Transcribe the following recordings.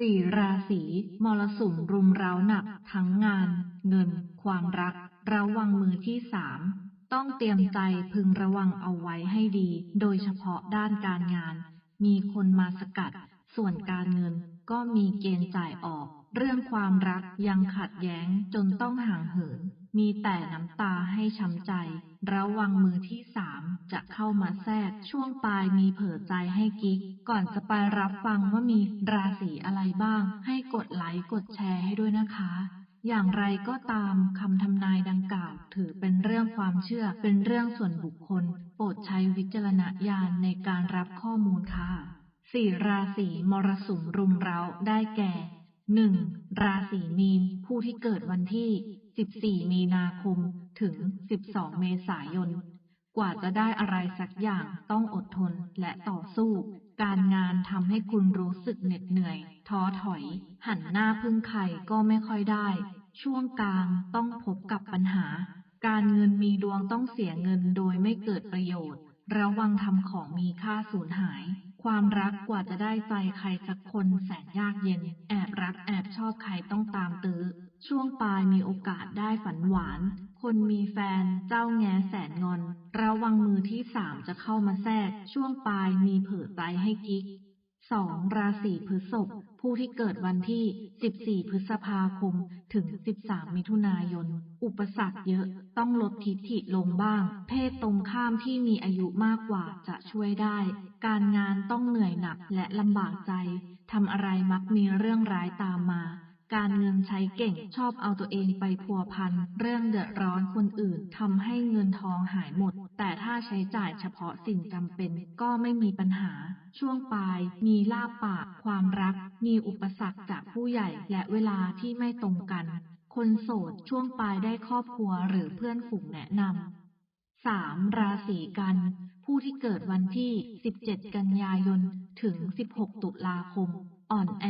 สี่ราศีมรสุมรุมเร้าหนัก ทั้งงาน เงิน ความรัก ระวังมือที่สามต้องเตรียมใจพึงระวังเอาไว้ให้ดี โดยเฉพาะด้านการงาน มีคนมาสกัด ส่วนการเงินก็มีเกณฑ์จ่ายออก เรื่องความรักยังขัดแย้งจนต้องห่างเหิน มีแต่น้ำตาให้ช้ำใจ ระวังมือที่สามจะเข้ามาแทรก ช่วงปลายมีเผลอใจให้กิ๊ก ก่อนจะไปรับฟังว่ามีราศีอะไรบ้าง ให้กดไลค์กดแชร์ให้ด้วยนะคะอย่างไรก็ตามคำทำนายดังกล่าว ถือเป็นเรื่องความเชื่อเป็นเรื่องส่วนบุคคล โปรดใช้วิจารณญาณในการรับข้อมูลค่ะสี่ราศีมรสุมรุมเร้าได้แก่หนึ่งราศีมีน ผู้ที่เกิดวันที่ 14 มีนาคม ถึง 12 เมษายน กว่าจะได้อะไรสักอย่างต้องอดทนและต่อสู้ การงานทำให้คุณรู้สึกเหน็ดเหนื่อย ท้อถอย หันหน้าพึ่งใครก็ไม่ค่อยได้ ช่วงกลางต้องพบกับปัญหา การเงินมีดวงต้องเสียเงินโดยไม่เกิดประโยชน์ ระวังทำของมีค่าสูญหาย ความรักกว่าจะได้ใจใครสักคนแสนยากเย็น แอบรักแอบชอบใครต้องตามตื้อ ช่วงปลายมีโอกาสได้ฝันหวาน คนมีแฟน เจ้าแง้แสนงอน ระวังมือที่สามจะเข้ามาแทรก ช่วงปลายมีเผลอใจให้กิ๊ก สองราศีพฤษภผู้ที่เกิดวันที่ 14 พฤษภาคม ถึง 13 มิถุนายน อุปสรรคเยอะ ต้องลดทิฐิลงบ้าง เพศตรงข้ามที่มีอายุมากกว่าจะช่วยได้ การงานต้องเหนื่อยหนักและลำบากใจ ทำอะไรมักมีเรื่องร้ายตามมา การเงินใช้เก่งชอบเอาตัวเองไปพัวพัน เรื่องเดือดร้อนคนอื่นทำให้เงินทองหายหมด แต่ถ้าใช้จ่ายเฉพาะสิ่งจำเป็นก็ไม่มีปัญหา ช่วงปลาย มีลาบปากความรัก มีอุปสรรคจากผู้ใหญ่และเวลาที่ไม่ตรงกัน คนโสดช่วงปลายได้ครอบครัวหรือเพื่อนฝูงแนะนำสามราศีกัน ผู้ที่เกิดวันที่ 17 กันยายน ถึง 16 ตุลาคม อ่อนแอ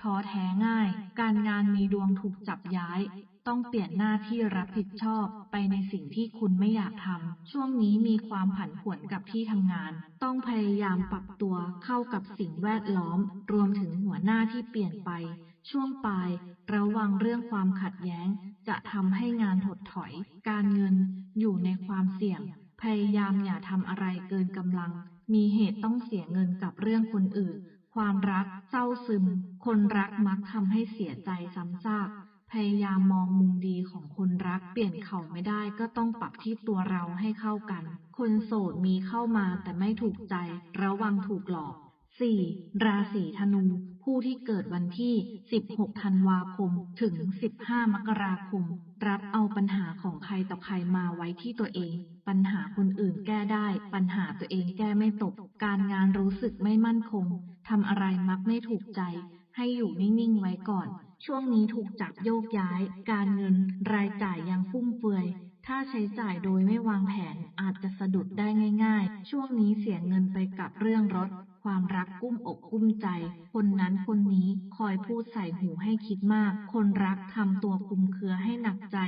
ท้อแท้ง่าย การงานมีดวงถูกจับย้าย ต้องเปลี่ยนหน้าที่รับผิดชอบ ไปในสิ่งที่คุณไม่อยากทำ ช่วงนี้มีความผันผวนกับที่ทำงาน ต้องพยายามปรับตัวเข้ากับสิ่งแวดล้อม รวมถึงหัวหน้าที่เปลี่ยนไป ช่วงปลาย ระวังเรื่องความขัดแย้ง จะทำให้งานถดถอย การเงินอยู่ในความเสี่ยง พยายามอย่าทำอะไรเกินกำลัง มีเหตุต้องเสียเงินกับเรื่องคนอื่น ความรักเศร้าซึม คนรักมักทำให้เสียใจซ้ำซาก พยายามมองมุมดีของคนรัก เปลี่ยนเขาไม่ได้ก็ต้องปรับที่ตัวเราให้เข้ากัน คนโสดมีเข้ามาแต่ไม่ถูกใจ ระวังถูกหลอก 4. ราศีธนู ผู้ที่เกิดวันที่ 16 ธันวาคม ถึง 15 มกราคม รต่อใครมาไว้ที่ตัวเอง ปัญหาคนอื่นแก้ได้ ปัญหาตัวเองแก้ไม่ตก การงานรู้สึกไม่มั่นคง ทำอะไรมักไม่ถูกใจ ให้อยู่นิ่งๆไว้ก่อน ช่วงนี้ถูกจับโยกย้าย การเงิน รายจ่ายยังฟุ่มเฟือย ถ้าใช้จ่ายโดยไม่วางแผนอาจจะสะดุดได้ง่าย ๆ ช่วงนี้เสียเงินไปกับเรื่องรถความรักกุ้มอกกุ้มใจ คนนั้นคนนี้คอยพูดใส่หูให้คิดมาก คนรักทำตัวคุมเครือให้หนักใจ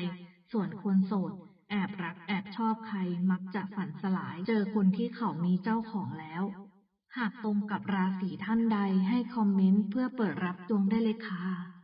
ส่วนคนโสด แอบรักแอบชอบใครมักจะฝันสลายเจอคนที่เขามีเจ้าของแล้ว หากตรงกับราศีท่านใดให้คอมเมนต์เพื่อเปิดรับดวงได้เลยค่ะ